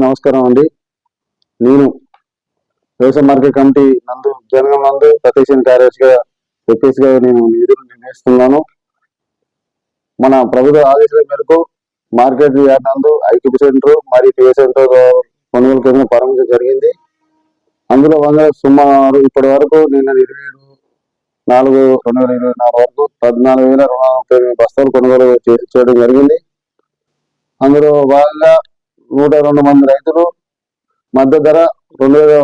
అందరికీ నమస్కారం అండి. నేను వ్యవసాయ మార్కెట్ కమిటీ నందు జనగం నందు ప్రత్యక్ష కార్యదర్శిగా చెప్పేసిగా నేను నిధులు నిర్ణయిస్తున్నాను మన ప్రభుత్వ ఆదేశాల మేరకు మార్కెట్ యార్డ్ నందు ఐటీ సెంటర్ మరియు పే సెంటర్ కొనుగోలు కేంద్రం ప్రారంభించడం జరిగింది. అందులో భాగంగా సుమారు ఇప్పటి వరకు నిన్న ఇరవై ఏడు నాలుగు రెండు వేల ఇరవై నాలుగు వరకు పద్నాలుగు వేల రెండు వందల ముప్పై బస్తాలు కొనుగోలు చేయడం జరిగింది. అందులో భాగంగా నూట రెండు మంది రైతులు మద్దతు ధర రెండు వేల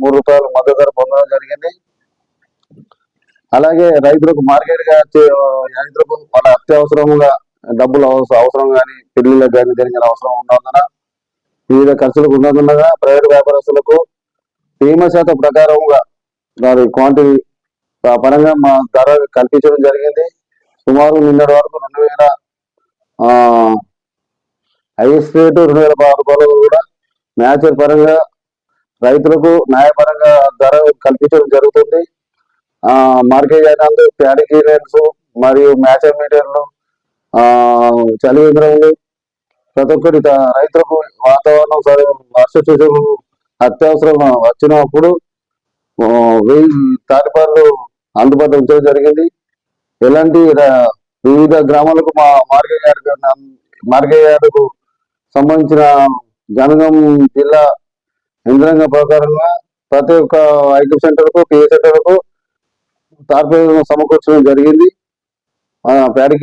మూడు రూపాయలు మద్దతు ధర పొందడం జరిగింది. అలాగే రైతులకు మార్కెట్గా రైతులకు వాళ్ళ అత్యవసరంగా డబ్బులు అవసరం అవసరం కానీ పెళ్ళిళ్ళకి కానీ జరిగిన అవసరం ఉన్నందున వివిధ ఖర్చులకు ఉన్నందున ప్రైవేట్ వ్యాపారస్తులకు భీమా శాతం ప్రకారంగా వారి క్వాంటిటీ ఆ పరంగా మా ధర కల్పించడం జరిగింది. సుమారు నిన్నటి వరకు రెండు వేల హైయెస్ట్ రేటు రెండు వేల పదహారు కూడా మ్యాచర్ పరంగా రైతులకు న్యాయపరంగా ధర కల్పించడం జరుగుతుంది. ఆ మార్కెట్ అయినందు ప్యాడీ క్లీనర్స్ మరియు మ్యాచర్ మీటర్లు ఆ చలి యంత్రములు ప్రతి ఒక్కటి త- రైతులకు వాతావరణం సరే వర్ష సూచనలు అత్యవసరం వచ్చినప్పుడు వెయ్యి తాటిపాలు అందుబాటులో ఉంచడం జరిగింది. ఎలాంటి వివిధ గ్రామాలకు మా మార్కెట్ యార్డ్ సంబంధించిన జనగం జిల్లా యంత్రాంగ ప్రకారంగా ప్రతి ఒక్క ఐటీ సెంటర్కు పిఏ సెంటర్కు తార్పేలను సమకూర్చడం జరిగింది. ప్యాడీ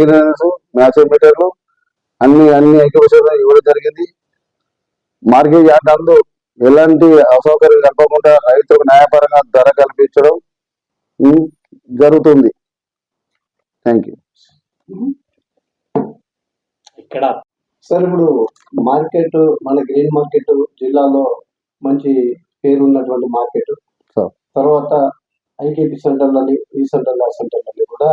మ్యాచ్ మీటర్లు అన్ని అన్ని ఐక్య ఇవ్వడం జరిగింది. మార్కెట్ యార్డ్ అందు ఎలాంటి అసౌకర్యం కలపకుండా రైతులకు న్యాయపరంగా ధర కల్పించడం జరుగుతుంది. థ్యాంక్ యూ ఇక్కడ సార్ ఇప్పుడు మార్కెట్ మన గ్రీన్ మార్కెట్ జిల్లాలో మంచి పేరు ఉన్నటువంటి మార్కెట్. తర్వాత ఐకేపీ సెంటర్లని ఈ సెంటర్లు ఆ సెంటర్లని కూడా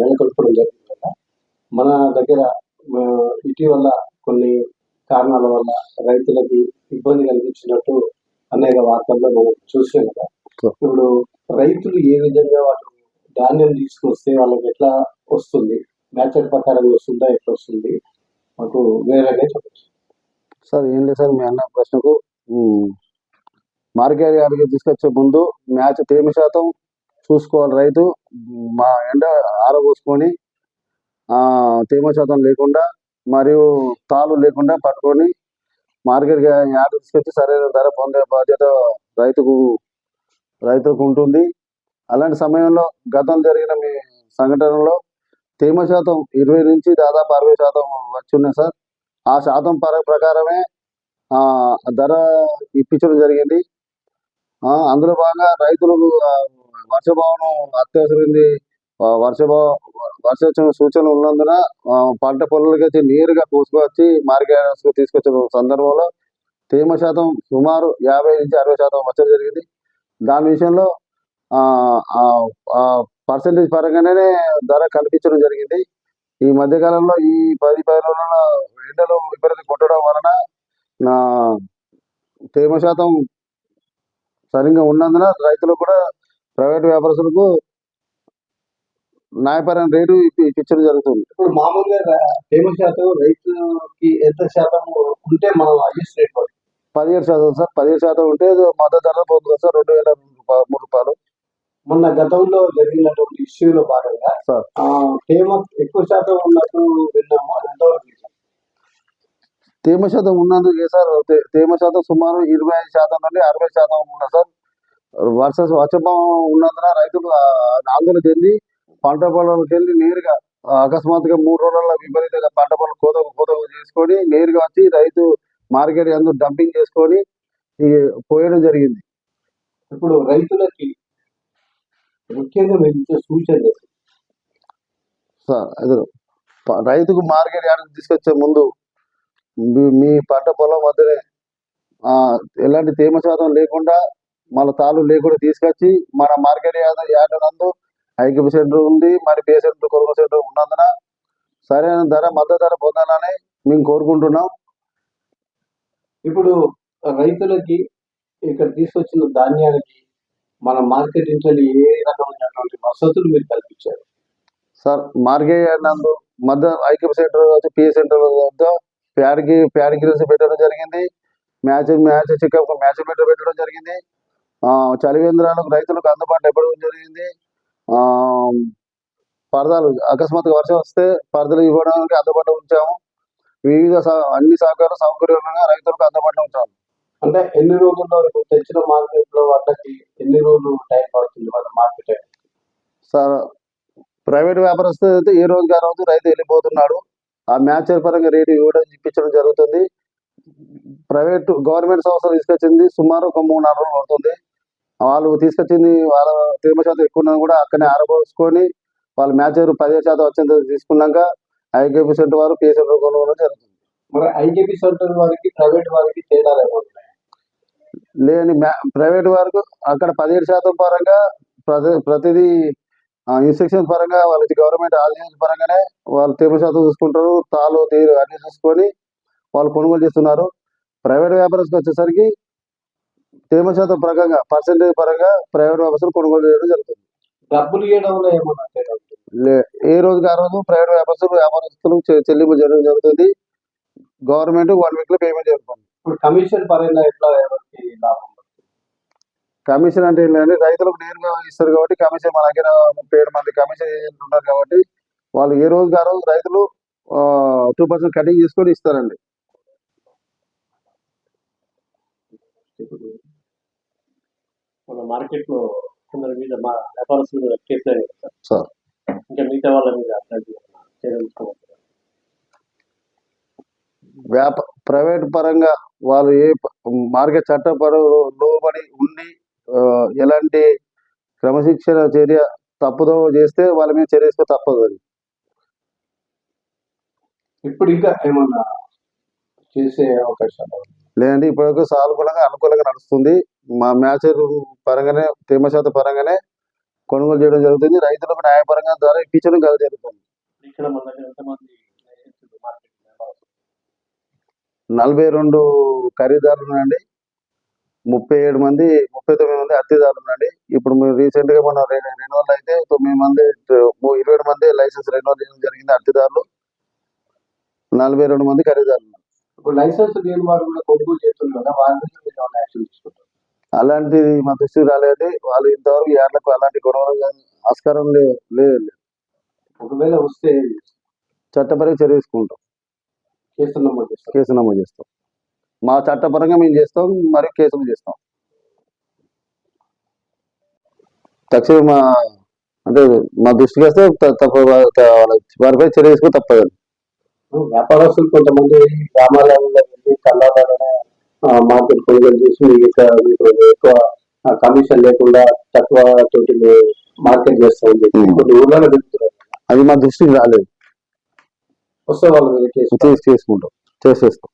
నెలకొల్పడం జరిగింది కదా. మన దగ్గర ఇటీవల కొన్ని కారణాల వల్ల రైతులకి ఇబ్బంది కలిగించినట్టు అనేక వార్తల్లో మనం చూసాం కదా. ఇప్పుడు రైతులు ఏ విధంగా వాళ్ళు ధాన్యం తీసుకొస్తే వాళ్ళకి ఎట్లా వస్తుంది? మ్యాచర్ ప్రకారం వస్తుందా ఎట్లా వస్తుంది? మాకు వేరేగా చెప్పచ్చు. సార్ ఏం లేదు సార్ మీ అన్న ప్రశ్నకు మార్కెట్ యార్డ్కి తీసుకొచ్చే ముందు మ్యాచ్ తేమ శాతం చూసుకోవాలి రైతు మా ఎండ ఆరబోసుకొని తేమ శాతం లేకుండా మరియు తాలు లేకుండా పట్టుకొని మార్కెట్ యాడ్ తీసుకొచ్చి సరైన ధర పొందే బాధ్యత రైతుకు రైతుకు ఉంటుంది. అలాంటి సమయంలో గతం జరిగిన మీ సంఘటనలో తేమ శాతం ఇరవై నుంచి దాదాపు అరవై శాతం వచ్చి ఉన్నాయి సార్. ఆ శాతం పర ప్రకారమే ఆ ధర ఇప్పించడం జరిగింది. ఆ అందులో భాగంగా రైతులకు వర్షభావం అత్యవసరమైంది. వర్షభావ వర్ష సూచనలు ఉన్నందున పంట పొలాలకి వచ్చి నేరుగా కోసుకొచ్చి మార్కెట్ తీసుకొచ్చిన సందర్భంలో తేమ శాతం సుమారు యాభై నుంచి అరవై శాతం వచ్చడం జరిగింది. దాని విషయంలో పర్సంటేజ్ పరంగానే ధర కల్పించడం జరిగింది. ఈ మధ్యకాలంలో ఈ పది పది రోజుల ఎండలు విపరీతం కొట్టడం వలన నా తేమ శాతం సరిగ్గా ఉన్నందున రైతులకు కూడా ప్రైవేట్ వ్యాపారస్తులకు న్యాయపరమైన రేటు ఇప్పి- ఇప్పించడం జరుగుతుంది. ఇప్పుడు మామూలుగా తేమ శాతం రైతుకి ఎంత శాతం ఉంటే మనం హైయెస్ట్ రేట్ పదిహేడు శాతం సార్ పదిహేడు శాతం ఉంటే మద్దతు ధర పోతుంది సార్ రెండు వేల మూడు రూపాయలు. మొన్న గతంలో జరిగినటువంటి ఇష్యూలో భాగంగా తేమ ఎక్కువ శాతం ఉన్నట్టు విన్నాము అది ఎంతవరకు? తేమ శాతం ఉన్నందుకు ఏ సార్ తేమ శాతం సుమారు ఇరవై ఐదు శాతం నుండి అరవై శాతం ఉన్నది సార్. వర్ష వర్షపాతం ఉన్నందున రైతులు ఆందోళన చెంది పంట పొలాలకు వెళ్ళి నేరుగా అకస్మాత్తుగా మూడు రోజుల విపరీతంగా పంట పొలం కోత కోత చేసుకొని నేరుగా వచ్చి రైతు మార్కెట్ అందరూ డంపింగ్ చేసుకొని పోయడం జరిగింది. ఇప్పుడు రైతులకి ముఖ్యంగా మీరు ఇచ్చే సూచనలు సార్ రైతుకు మార్కెట్ యార్డ్కి తీసుకొచ్చే ముందు మీ- పంట పొలం వద్దనే ఎలాంటి తేమ శాతం లేకుండా మన తాలు లేకుండా తీసుకొచ్చి మన మార్కెట్ యార్డ్ యార్డ్ నందు ఐక్యపు సెంటర్ ఉంది మరి పే సెంటర్ కొనుగోలు సెంటర్ ఉన్నందున సరైన ధర మద్దతు ధర పొందాలని మేము కోరుకుంటున్నాం. ఇప్పుడు రైతులకి ఇక్కడ తీసుకొచ్చిన ధాన్యానికి మన మార్కెట్ ఇంట్లో ఏ రకమైనటువంటి వసతులు మీరు కల్పించారు? సార్ మార్కెట్ నందు మధ్య ఐక్యప్ సెంటర్ వచ్చి పిఏ సెంటర్ వద్ద ప్యాడ్కి ప్యాడ్ గిల్స్ పెట్టడం జరిగింది. Match match checkup match meter పెట్టడం జరిగింది. చలివేంద్రాలకు రైతులకు అందుబాటులో ఇవ్వడం జరిగింది. పరదాలు అకస్మాత్తుగా వర్షం వస్తే పరదలు ఇవ్వడానికి అందుబాటులో ఉంచాము. వివిధ అన్ని సహకార సౌకర్యాలుగా రైతులకు అందుబాటులో ఉంచాము. అంటే ఎన్ని రోజుల్లో ఇప్పుడు తెచ్చిన మార్కెట్లో వాళ్ళకి ఎన్ని రోజులు టైం పడుతుంది వాళ్ళ మార్కెట్ సార్ ప్రైవేట్ వ్యాపారస్తు అయితే ఏ రోజుకి ఆ రోజు రైతు వెళ్ళిపోతున్నాడు. ఆ మ్యాచ్ పరంగా రేటు ఇవ్వడం ఇప్పించడం జరుగుతుంది. ప్రైవేట్ గవర్నమెంట్ సంస్థలు తీసుకొచ్చింది సుమారు ఒక మూడు నాలుగు రోజులు పడుతుంది. వాళ్ళు తీసుకొచ్చింది వాళ్ళ తేమ శాతం ఎక్కువ ఉన్నా కూడా అక్కడనే ఆరబోసుకొని వాళ్ళ మ్యాచ్ పదిహేను శాతం వచ్చింది తీసుకున్నాక ఐకేపీ సెంటర్ వారు పే సెంటర్ కొనుగోలు జరుగుతుంది. మరి ఐకేపీ సెంటర్ వారికి ప్రైవేట్ వారికి తేడాలు ఏమన్నా లేని ప్రైవేట్ వరకు అక్కడ పదిహేడు శాతం పరంగా ప్రతి ప్రతిదీ ఇన్స్ట్రక్షన్ పరంగా వాళ్ళకి గవర్నమెంట్ ఆదేశాల పరంగానే వాళ్ళు తేమ శాతం చూసుకుంటారు తాలు తీరు అన్ని చూసుకొని వాళ్ళు కొనుగోలు చేస్తున్నారు. ప్రైవేట్ వ్యాపారస్తులకు వచ్చేసరికి తేమ శాతం పరంగా పర్సెంటేజ్ పరంగా ప్రైవేట్ వ్యాపారస్తులు కొనుగోలు చేయడం జరుగుతుంది. డబ్బులు ఇవ్వడంలో ఏ రోజుకి ఆ రోజు ప్రైవేట్ వ్యాపారస్తులు వ్యాపారస్తులు చెల్లింపు చేయడం జరుగుతుంది. గవర్నమెంట్ వన్ వీక్లో పేమెంట్ జరుగుతుంది ఇప్పుడు కమిషన్ పరంగా ఎట్లా లాభం కమిషన్ అంటే ఏంటంటే రైతులకు నేరుగా ఇస్తారు కాబట్టి కమిషన్ మన దగ్గర ముప్పై ఏడు మంది కమిషన్ ఏజెంట్లు ఉన్నారు కాబట్టి వాళ్ళు ఏ ఆ రోజు రైతులు టూ పర్సెంట్ కటింగ్ చేసుకొని ఇస్తారండి. మన మార్కెట్లో కొందరి మీద మా వ్యాపారస్తుల మీద కేసులు అయినాయి కదా సార్. ఇంకా మిగతా వాళ్ళ మీద అట్లాంటి చర్యలు తీసుకోవాలి? వ్యాప ప్రైవేట్ పరంగా వాళ్ళు ఏ మార్కెట్ చట్ట లోబడి ఉండి ఎలాంటి క్రమశిక్షణ చర్య తప్పుదో చేస్తే వాళ్ళ మీద చర్య తీసుకో తప్పదు అది. ఇప్పుడు ఇంకా ఏమన్నా చేసే అవకాశాలు? లేదంటే ఇప్పటివరకు సానుకూలంగా అనుకూలంగా నడుస్తుంది. మా మ్యాచ్ పరంగానే తేమ శాతం పరంగానే కొనుగోలు చేయడం జరుగుతుంది. రైతులకు న్యాయపరంగా ధర ఇప్పించడం కాదు జరుగుతుంది. ఇక్కడ మన దగ్గర ఎంతమంది మార్కెట్ వ్యాపారస్తులు నలభై రెండు ఖరీదారులు ఉన్నాయండి. ముప్పై ఏడు మంది ముప్పై తొమ్మిది మంది అద్దెదారులు ఉన్నాయండి. ఇప్పుడు మేము రీసెంట్గా మన రెన్యువల్ అయితే తొమ్మిది మంది ఇరవై ఏడు మంది లైసెన్స్ రెన్యువల్ చేయడం జరిగింది అద్దెదారులు. నలభై రెండు మంది ఖరీదారులు. ఇప్పుడు లైసెన్స్ లేని వారు కూడా కొనుగోలు చేస్తున్నారు అలాంటిది మా దృష్టికి రాలేదండి. వాళ్ళు ఇంతవరకు యాడ్లకు అలాంటి గొడవలు కానీ ఆస్కారం లేదు లేదు ఒకవేళ వస్తే చట్టపరంగా చర్య తీసుకుంటాం. కేసు నమోదు చేస్తాం. మా చట్టపరంగా మేము చేస్తాం మరియు కేసులు చేస్తాం. తక్షణం మా అంటే మా దృష్టికి వస్తే తప్ప వారిపై చర్య తీసుకుని తప్పదండి వ్యాపారస్తులు కొంతమంది గ్రామాలలో వెళ్ళి కళ్ళాలనే మార్కెట్ కొనుగోలు చేసి మీకు ఎక్కువ కమిషన్ లేకుండా తక్కువ తోటి మార్కెట్ చేస్తూ ఉంది. కొన్ని ఊర్లలో అది మా దృష్టికి రాలేదు. వస్తే వాళ్ళు మీద కేసు చేసి చేసుకుంటాం చేసేస్తాం.